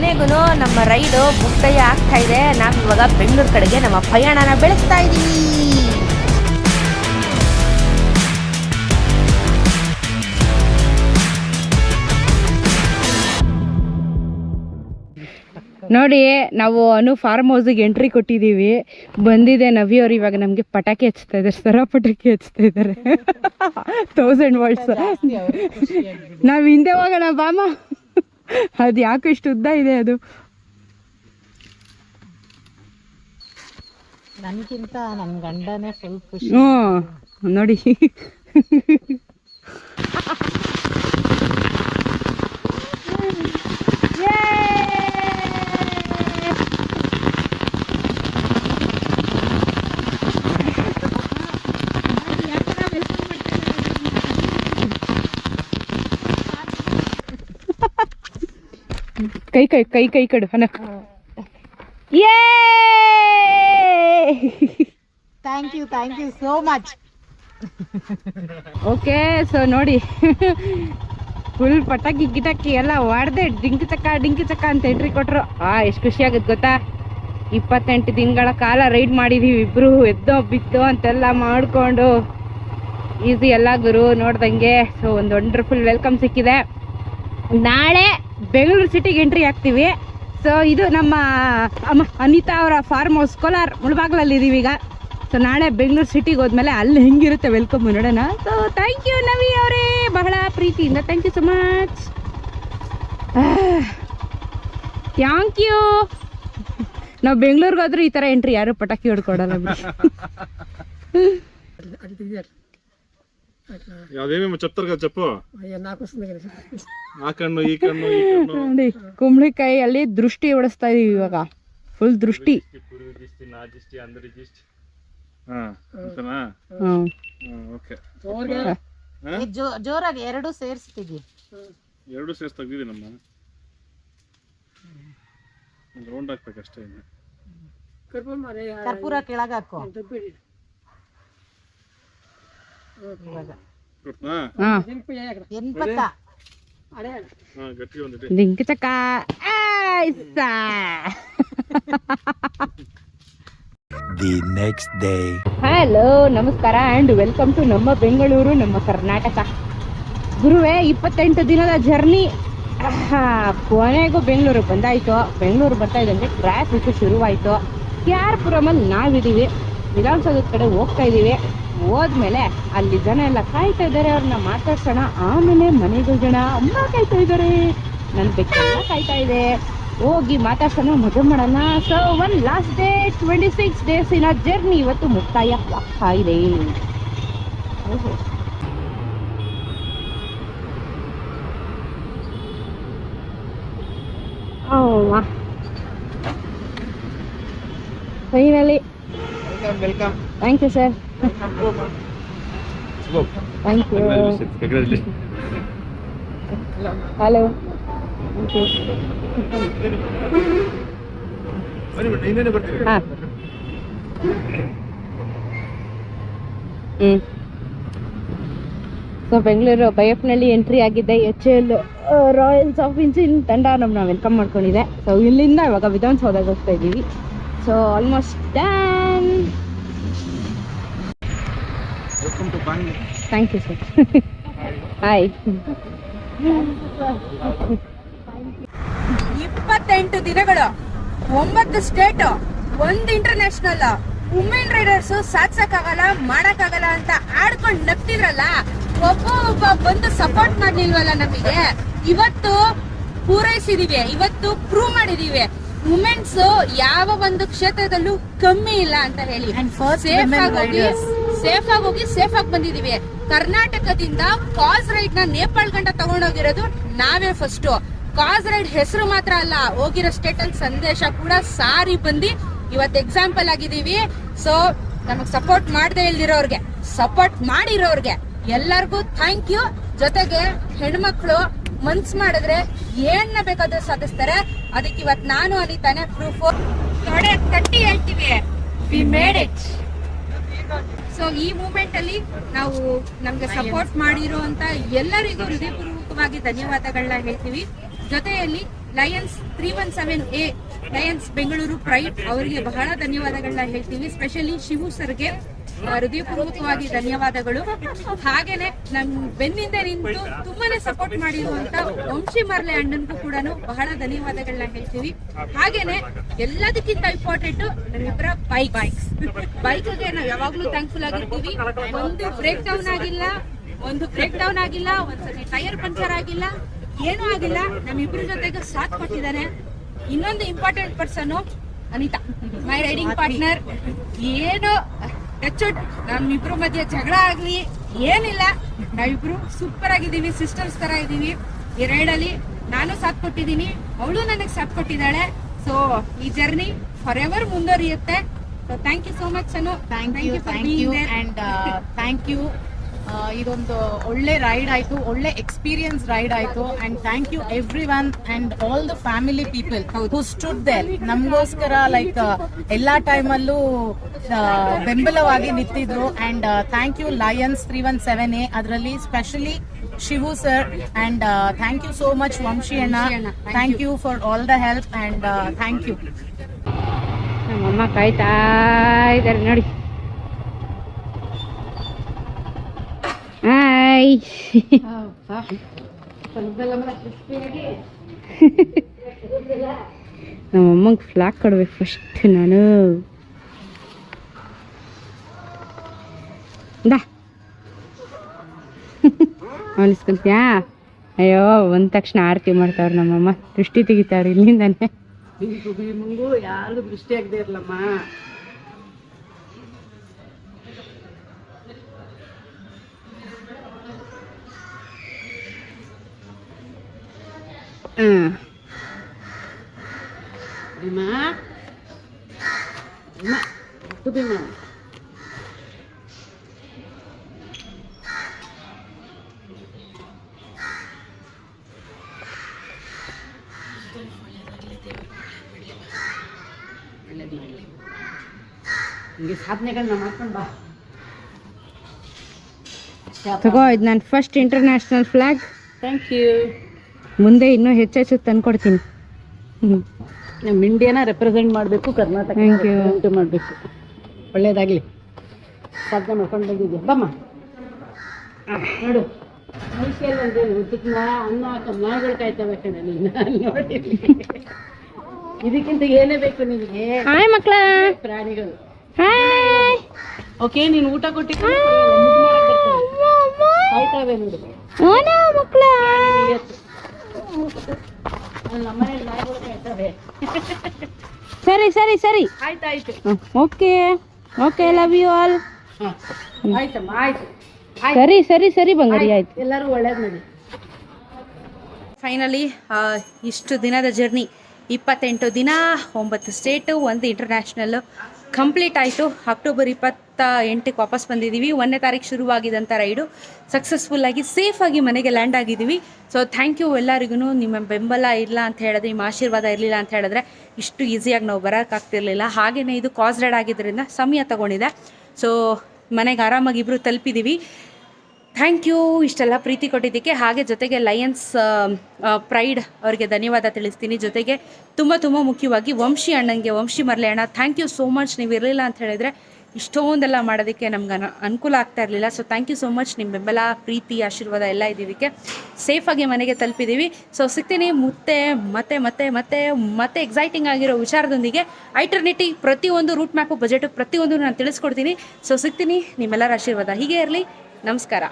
ಕೊನೆಗೂ ನಮ್ಮ ರೈಡು ಮುಕ್ತಾಯ ಆಗ್ತಾ ಇದೆ. ನಾವು ಇವಾಗ ಬೆಂಗಳೂರು ಕಡೆಗೆ ನಮ್ಮ ಪ್ರಯಾಣನ ಬೆಳೆಸ್ತಾ ಇದ್ದೀವಿ ನೋಡಿ ನಾವು ಅನು ಫಾರ್ಮ್ ಹೌಸಿಗೆ ಎಂಟ್ರಿ ಕೊಟ್ಟಿದ್ದೀವಿ. ಬಂದಿದೆ ನವಿ ಅವ್ರು ಇವಾಗ ನಮಗೆ ಪಟಾಕಿ ಹಚ್ತಾ ಇದ್ದಾರೆ. ಸರ ಪಟಾಕಿ ಹಚ್ತಾ ಇದ್ದಾರೆ. ತೌಸಂಡ್ ವರ್ಡ್ಸ್ ನಾವು ಹಿಂದೆ ಹೋಗೋಣ ಬಾಮ ಅದು ಯಾಕೆ ಇಷ್ಟು ಉದ್ದ ಇದೆ ಅದು? ನನ್ಗಿಂತ ನನ್ ಗಂಡನೇ ಫುಲ್ ಖುಷಿ. ಹ್ಞೂ ನೋಡಿ. ಕೈ ಕೈ ಕೈ ಕೈ ಕಡು ಹನ ಯೇ thank you thank you so much okay so ನೋಡಿ. ಫುಲ್ ಪಟಾಕಿ ಗಿಟಾಕಿ ಎಲ್ಲ ಹೊಡೆದೆ ಡಿಂಕಿ ಚಕ್ಕ ಡಿಂಕಿ ಚಕ್ಕ ಅಂತ ಎಂಟ್ರಿ ಕೊಟ್ರು. ಆ ಎಷ್ಟು ಖುಷಿ ಆಗುತ್ತೆ ಗೊತ್ತಾ? ಇಪ್ಪತ್ತೆಂಟು ದಿನಗಳ ಕಾಲ ರೈಡ್ ಮಾಡಿದೀವಿ ಇಬ್ರು ಎದ್ದೋ ಬಿದ್ದೋ ಅಂತೆಲ್ಲ ಮಾಡಿಕೊಂಡು. ಈಸಿ ಎಲ್ಲ ಗುರು ನೋಡ್ದಂಗೆ. ಸೊ ಒಂದು ವಂಡರ್ಫುಲ್ ವೆಲ್ಕಮ್ ಸಿಕ್ಕಿದೆ. ನಾಳೆ ಬೆಂಗಳೂರು ಸಿಟಿಗೆ ಎಂಟ್ರಿ ಆಗ್ತೀವಿ. ಸೊ ಇದು ನಮ್ಮ ಅಮ್ಮ ಅನಿತಾ ಅವರ ಫಾರ್ಮ್ ಹೌಸ್ ಕೋಲಾರ್ ಮುಳಬಾಗ್ಲಲ್ಲಿ ಇದೀವಿ ಈಗ. ಸೊ ನಾಳೆ ಬೆಂಗಳೂರು ಸಿಟಿಗೆ ಹೋದ್ಮೇಲೆ ಅಲ್ಲಿ ಹೆಂಗಿರುತ್ತೆ ವೆಲ್ಕಮ್ ನೋಡೋಣ. ಸೊ ಥ್ಯಾಂಕ್ ಯು ನವಿ ಅವರೇ. ಬಹಳ ಪ್ರೀತಿಯಿಂದ thank you so much thank you ನಾವು ಬೆಂಗಳೂರಿಗೆ ಹೋದ್ರೆ ಈ ಥರ ಎಂಟ್ರಿ ಯಾರು ಪಟಾಕಿ ಹೊಡ್ಕೊಡಲ್ಲ ಬಿಡಿ ಯಾವ್ದೇಮೇ చెప్తారు చెప్పు ಆ ಕಣ್ಣು ಈ ಕಣ್ಣು ಈ ಕಣ್ಣು ನೋಡಿ ಕುಂಬಳಿಕಾಯಿ ಅಲ್ಲಿ ದೃಷ್ಟಿ ಹೊಡಿಸ್ತಾ ಇದೀವಿ ಇವಾಗ ಫುಲ್ ದೃಷ್ಟಿ ಪೂರ್ವಿ ದಿಷ್ಟಿ ನಾ ದಿಷ್ಟಿ అందరి ದಿಷ್ಟಿ ಹಾ ಅಂತನಾ ಹ್ಮ್ ಓಕೆ ಜೋರಾಗಿ ಎರಡು ಸೇರಿಸ್ತಿದ್ವಿ ಎರಡು ಸೇರ್ಸ್ ತೆಗ್ದಿದೆ ನಮ್ಮ ರೌಂಡ್ ಹಾಕ್ಬೇಕಷ್ಟೇ ಇನ್ನು ಕರ್ಪೂರ ಕೆಳಗೆ ಹಾಕೋ ಹಲೋ ನಮಸ್ಕಾರ ಅಂಡ್ ವೆಲ್ಕಮ್ ಟು ನಮ್ಮ ಬೆಂಗಳೂರು ನಮ್ಮ ಕರ್ನಾಟಕ. ಗುರುವೇ ಇಪ್ಪತ್ತೆಂಟು ದಿನದ ಜರ್ನಿ ಕೊನೆಗೂ ಬೆಂಗಳೂರು ಬಂದಾಯಿತು. ಬೆಂಗಳೂರು ಬರ್ತಾ ಇದ್ದಂಗೆ ಟ್ರಾಫಿಕ್ ಶುರುವಾಯಿತು. ಕೆ ಆರ್ ಪುರಮಲ್ಲಿ ನಾವಿದ್ದೀವಿ. ವಿಧಾನಸೌಧದ ಕಡೆ ಹೋಗ್ತಾ ಇದ್ದೀವಿ ಹೋದ್ಮೇಲೆ ಅಲ್ಲಿ ಜನ ಎಲ್ಲ ಕಾಯ್ತಾ ಇದ್ದಾರೆ, ಅವ್ರನ್ನ ಮಾತಾಡ್ಸೋಣ. ಆಮೇಲೆ ಮನೆಗೂ ಜನ ಅಮ್ಮ ಕಾಯ್ತಾ ಇದ್ದಾರೆ. ನನ್ನ ಬೆಕ್ಕೆಲ್ಲ ಕಾಯ್ತಾ ಇದೆ. ಹೋಗಿ ಮಾತಾಡ್ಸೋಣ, ಮಜಾ ಮಾಡೋಣ. So one last day twenty six days in a journey ಇವತ್ತು ಮುಕ್ತಾಯ ಆಗ್ತಾ ಇದೆ. ಅವ್ವ. Finally thank you sir thank you hello ಹಾಂ. ಹ್ಞೂ ಸೊ ಬೆಂಗಳೂರು ಬೈಯಪ್ನಲ್ಲಿ ಎಂಟ್ರಿ ಆಗಿದ್ದೆ H L royals of engine ತಂಡ ನಮ್ಮನ್ನ ವೆಲ್ಕಮ್ ಮಾಡ್ಕೊಂಡಿದೆ. ಸೊ ಇಲ್ಲಿಂದ ಇವಾಗ ವಿಧಾನಸೌಧಕ್ಕೆ ಹೋಗ್ತಾ ಇದ್ದೀವಿ. So almost done thank you sir hi ಇಪ್ಪತ್ತೆಂಟು ದಿನಗಳು ಒಂಬತ್ತು ಸ್ಟೇಟ್ ಒಂದು ಇಂಟರ್ನ್ಯಾಷನಲ್ ವುಮೆನ್ ರೈಡರ್ಸ್ ಸಾಧಿಸಕ್ಕಾಗಲ್ಲ ಮಾಡಕ್ಕಾಗಲ್ಲ ಅಂತ ಆಡ್ಕೊಂಡು ನಗ್ತಿದ್ರಲ್ಲ ಒಬ್ಬ ಒಬ್ಬ ಬಂದು ಸಪೋರ್ಟ್ ಮಾಡ್ಲಿಲ್ವಲ್ಲ ನಮಗೆ? ಇವತ್ತು ಪೂರೈಸಿದೀವಿ ಇವತ್ತು ಪ್ರೂವ್ ಮಾಡಿದೀವಿ. ವುಮೆನ್ಸ್ ಯಾವ ಒಂದು ಕ್ಷೇತ್ರದಲ್ಲೂ ಕಮ್ಮಿ ಇಲ್ಲ ಅಂತ ಹೇಳಿ. ಸೇಫ್ ಆಗಿ ಹೋಗಿ ಸೇಫ್ ಆಗಿ ಹೋಗಿ ಸೇಫ್ ಆಗಿ ಬಂದಿದೀವಿ. ಕರ್ನಾಟಕದಿಂದ ಕಾಸ್ ರೈಡ್ನ ನೇಪಾಳ್ ಗಂಟ ತಗೊಂಡೋಗಿರೋದು ನಾವೇ ಫಸ್ಟ್ ಕಾಸ್ ರೈಡ್ ಹೆಸರು ಮಾತ್ರ ಅಲ್ಲ ಹೋಗಿರೋ ಸ್ಟೇಟ್ ಅಲ್ಲಿ ಸಂದೇಶ ಕೂಡ ಸಾರಿ ಬಂದು ಇವತ್ತು ಎಕ್ಸಾಂಪಲ್ ಆಗಿದೀವಿ. ಸೊ ನಮಗ್ ಸಪೋರ್ಟ್ ಮಾಡದೆ ಇಲ್ದಿರೋರ್ಗೆ ಸಪೋರ್ಟ್ ಮಾಡಿರೋರ್ಗೆ ಎಲ್ಲರಿಗೂ ಥ್ಯಾಂಕ್ ಯು ಜೊತೆಗೆ ಹೆಣ್ಮಕ್ಳು ಮನ್ಸ್ ಮಾಡಿದ್ರೆ ಏನ್ನ ಬೇಕಾದ್ರೂ ಸಾಧಿಸ್ತಾರೆ. ಅದಕ್ಕೆ ಇವತ್ ನಾನು ಅಲ್ಲಿ ತಾನೆ ಪ್ರೂಫ್ ತೊಡೆ ತಟ್ಟಿ ಹೇಳ್ತೀವಿ. ವಿ ಮೇಡ್ ಇಟ್ ಸೊ ಈ ಮೂಮೆಂಟ್ ಅಲ್ಲಿ ನಾವು ನಮ್ಗೆ ಸಪೋರ್ಟ್ ಮಾಡಿರೋ ಅಂತ ಎಲ್ಲರಿಗೂ ಹೃದಯಪೂರ್ವಕವಾಗಿ ಧನ್ಯವಾದಗಳನ್ನ ಹೇಳ್ತೀವಿ. ಜೊತೆಯಲ್ಲಿ lions three one seven A, lions Bengaluru pride ಅವರಿಗೆ ಬಹಳ ಧನ್ಯವಾದಗಳನ್ನ ಹೇಳ್ತೀವಿ. ಸ್ಪೆಷಲಿ ಶಿವು ಸರ್ಗೆ ಹೃದಯಪೂರ್ವಕವಾಗಿ ಧನ್ಯವಾದಗಳು. ಹಾಗೇನೆ ನಮ್ ಬೆನ್ನಿಂದ ನಿಂತು ತುಂಬಾನೇ ಸಪೋರ್ಟ್ ಮಾಡಿರುವಂತ ವಂಶಿ ಮರ್ಲೆ ಅಣ್ಣನ್ಗೂ ಕೂಡ ಬಹಳ ಧನ್ಯವಾದಗಳನ್ನ ಹೇಳ್ತೀವಿ. ಹಾಗೇನೆ ಎಲ್ಲದಕ್ಕಿಂತ ಇಂಪಾರ್ಟೆಂಟ್ ನಮ್ಮಿಬ್ಬರ ಬೈಕ್ ಬೈಕ್ಸ್ ಬೈಕ್ಗೆ ನಾವು ಯಾವಾಗ್ಲೂ ಥ್ಯಾಂಕ್ಫುಲ್ ಆಗಿರ್ತೀವಿ. ಒಂದು ಬ್ರೇಕ್ ಡೌನ್ ಆಗಿಲ್ಲ, ಒಂದು ಬ್ರೇಕ್ ಡೌನ್ ಆಗಿಲ್ಲ, ಒಂದ್ಸತಿ ಟೈರ್ ಪಂಚರ್ ಆಗಿಲ್ಲ. ಏನೂ ಆಗಿಲ್ಲ. ನಮ್ಮಿಬ್ರ ಜೊತೆಗೆ ಸಾಥ್ ಕೊಟ್ಟಿದ್ದಾನೆ. ಇನ್ನೊಂದು important person Anita my riding partner ಏನು ಟಚ್ಡ್ ನಮ್ಮಿಬ್ರು ಮಧ್ಯೆ ಜಗಳ ಆಗ್ಲಿ ಏನಿಲ್ಲ. ನಾವಿಬ್ರು ಸೂಪರ್ ಆಗಿದ್ದೀವಿ ಸಿಸ್ಟರ್ಸ್ ತರ ಇದೀವಿ ಈ ರೈಡಲ್ಲಿ ಅಲ್ಲಿ ನಾನು ಸಾಥ್ ಕೊಟ್ಟಿದ್ದೀನಿ ಅವಳು ನನಗೆ ಸಾಥ್ ಕೊಟ್ಟಿದ್ದಾಳೆ. ಸೊ ಈ ಜರ್ನಿ ಫಾರ್ ಎವರ್ ಮುಂದುವರಿಯುತ್ತೆ so thank you so much Anu thank you thank you and thank you ಇದೊಂದು ಒಳ್ಳೆ ರೈಡ್ ಆಯಿತು ಒಳ್ಳೆ ಎಕ್ಸ್ಪೀರಿಯನ್ಸ್ ರೈಡ್ ಆಯ್ತು. And thank you everyone and all the family people who stood there ನಮಗೋಸ್ಕರ like ಎಲ್ಲ ಟೈಮಲ್ಲೂ ಬೆಂಬಲವಾಗಿ ನಿಂತಿದ್ರು. And thank you lions three one seven A ಅದರಲ್ಲಿ specially Shivu sir and thank you so much Vamshi ಅಣ್ಣ. Thank you for all the help and thank you ನಮ್ಮಮ್ಮ ಕಾಯ್ತಾ ಇದ್ದಾರೆ ನೋಡಿ. ಹಾಯ್ ನಮ್ಮಮ್ಮಂಗೆ ಫ್ಲಾಕ್ ಕೊಡ್ಬೇಕು ಫಸ್ಟ್ ನಾನು. ಬಾ ಅವನಿಸ್ಕೊಂತ್ಯಾ? ಅಯ್ಯೋ ಒಂದ ತಕ್ಷಣ ಆರತಿ ಮಾಡ್ತಾವ್ರ ನಮ್ಮಮ್ಮ ದೃಷ್ಟಿ ತೆಗಿತಾವ್ರ ಇಲ್ಲಿಂದಾನೆ. ಯಾರಿಗೂ ದೃಷ್ಟಿ ಆಗದೆ ಇರ್ಲಮ್ಮ. ಹ್ಮ್ ಭೀಮಾ ಭೀಮಾ ಇದು ಭೀಮಾ ಒಳ್ಳೇದು ಮಾಡಲಿ ಹಿಂಗೆ ಸಾಧನೆಗಳನ್ನ ಮಾಡ್ಕೊಂಡು ಬಾ. ತಗೋ ಇದು ನನ್ನ first international flag thank you ಮುಂದೆ ಇನ್ನೂ ಹೆಚ್ಚೆಚ್ಚು ತಂದ್ಕೊಡ್ತೀನಿ. ನಮ್ಮ ಇಂಡಿಯಾನ ರೆಪ್ರೆಸೆಂಟ್ ಮಾಡಬೇಕು ಕರ್ನಾಟಕ. ಮಾಡಬೇಕು. ಒಳ್ಳೇದಾಗಲಿ. ಸಾಧನೆ ಮಾಡ್ಕೊಂಡು ಬಂದಿದ್ದೆ ಬಮ್ಮ. ನೋಡು. ಅಂದ್ರೆ ಚಿಕ್ಕ ಅನ್ನ ಹಾಕ ನಾಯಿಗಳು ಕಾಯ್ತವೆ ಕಣೆ ನೀನು. ನೋಡಿ. ಇದಕ್ಕಿಂತ ಏನೇ ಬೇಕು ನಿನಗೆ. ಹಾಯ್ ಮಕ್ಕಳ ಪ್ರಾಣಿಗಳು. ಹಾಯ್ ಓಕೆ ನೀನು ಊಟ ಕೊಟ್ಟಿ ಕಾಯ್ತಾವೆ ನೋಡು. ಮಕ್ಕಳ ಸರಿ ಸರಿ ಸರಿ. ಆಯ್ತಾಯ್ತು. Okay. Okay love you all ಆಯ್ತಮ್ಮ ಆಯ್ತು. ಸರಿ ಸರಿ ಸರಿ ಬಂಗಾರಿ ಆಯ್ತು. ಎಲ್ಲರೂ ಒಳ್ಳೇದು ನೋಡಿ. ಫೈನಲಿ ಇಷ್ಟು ದಿನದ ಜರ್ನಿ ಇಪ್ಪತ್ತೆಂಟು ದಿನ ಒಂಬತ್ತು ಸ್ಟೇಟು ಒಂದು ಇಂಟರ್ನ್ಯಾಷನಲ್ ಕಂಪ್ಲೀಟ್ ಆಯಿತು. ಅಕ್ಟೋಬರ್ ಇಪ್ಪತ್ತ ಎಂಟಕ್ಕೆ ವಾಪಸ್ ಬಂದಿದ್ದೀವಿ. ಒಂದನೇ ತಾರೀಕು ಶುರುವಾಗಿದ್ದಂಥ ರೈಡು. ಸಕ್ಸಸ್ಫುಲ್ಲಾಗಿ ಸೇಫಾಗಿ ಮನೆಗೆ ಲ್ಯಾಂಡ್ ಆಗಿದ್ದೀವಿ. ಸೊ ಥ್ಯಾಂಕ್ ಯು ಎಲ್ಲರಿಗೂ ನಿಮ್ಮ ಬೆಂಬಲ ಇಲ್ಲ ಅಂತ ಹೇಳಿದ್ರೆ, ನಿಮ್ಮ ಆಶೀರ್ವಾದ ಇರಲಿಲ್ಲ ಅಂತ ಹೇಳಿದ್ರೆ, ಇಷ್ಟು ಈಸಿಯಾಗಿ ನಾವು ಬರೋಕ್ಕಾಗ್ತಿರಲಿಲ್ಲ ಹಾಗೆಯೇ ಇದು ಕಾಸ್ ರೈಡ್ ಆಗಿದ್ದರಿಂದ ಸಮಯ ತಗೊಂಡಿದೆ. ಸೊ ಮನೆಗೆ ಆರಾಮಾಗಿ ಇಬ್ಬರು ತಲುಪಿದ್ದೀವಿ. ಥ್ಯಾಂಕ್ ಯು ಇಷ್ಟೆಲ್ಲ ಪ್ರೀತಿ ಕೊಟ್ಟಿದ್ದಕ್ಕೆ. ಹಾಗೆ ಜೊತೆಗೆ ಲಯನ್ಸ್ ಪ್ರೈಡ್ ಅವರಿಗೆ ಧನ್ಯವಾದ ತಿಳಿಸ್ತೀನಿ. ಜೊತೆಗೆ ತುಂಬ ತುಂಬ ಮುಖ್ಯವಾಗಿ ವಂಶಿ ಅಣ್ಣನಿಗೆ, ವಂಶಿ ಮರಲೆ ಅಣ್ಣ, ಥ್ಯಾಂಕ್ ಯು ಸೋ ಮಚ್. ನೀವು ಇರಲಿಲ್ಲ ಅಂತ ಹೇಳಿದರೆ ಇಷ್ಟೊಂದೆಲ್ಲ ಮಾಡೋದಕ್ಕೆ ನಮ್ಗೆ ಅನ, ಅನುಕೂಲ ಆಗ್ತಾ ಇರಲಿಲ್ಲ. So thank you so much. ನಿಮ್ಮ ಬೆಂಬಲ, ಪ್ರೀತಿ, ಆಶೀರ್ವಾದ ಎಲ್ಲ ಇದ್ದಿದ್ದಕ್ಕೆ ಸೇಫಾಗಿ ಮನೆಗೆ ತಲುಪಿದ್ದೀವಿ. ಸೊ ಸಿಗ್ತೀನಿ ಮತ್ತೆ ಮತ್ತೆ ಮತ್ತೆ ಮತ್ತೆ ಮತ್ತೆ ಎಕ್ಸೈಟಿಂಗ್ ಆಗಿರೋ ವಿಚಾರದೊಂದಿಗೆ. ಐಟರ್ನಿಟಿ ಪ್ರತಿಯೊಂದು ರೂಟ್ ಮ್ಯಾಪು ಬಜೆಟು ಪ್ರತಿಯೊಂದು ನಾನು ತಿಳಿಸ್ಕೊಡ್ತೀನಿ. ಸೊ ಸಿಗ್ತೀನಿ. ನಿಮ್ಮೆಲ್ಲರ ಆಶೀರ್ವಾದ. ಹೀಗೆ ಇರಲಿ. ನಮಸ್ಕಾರ.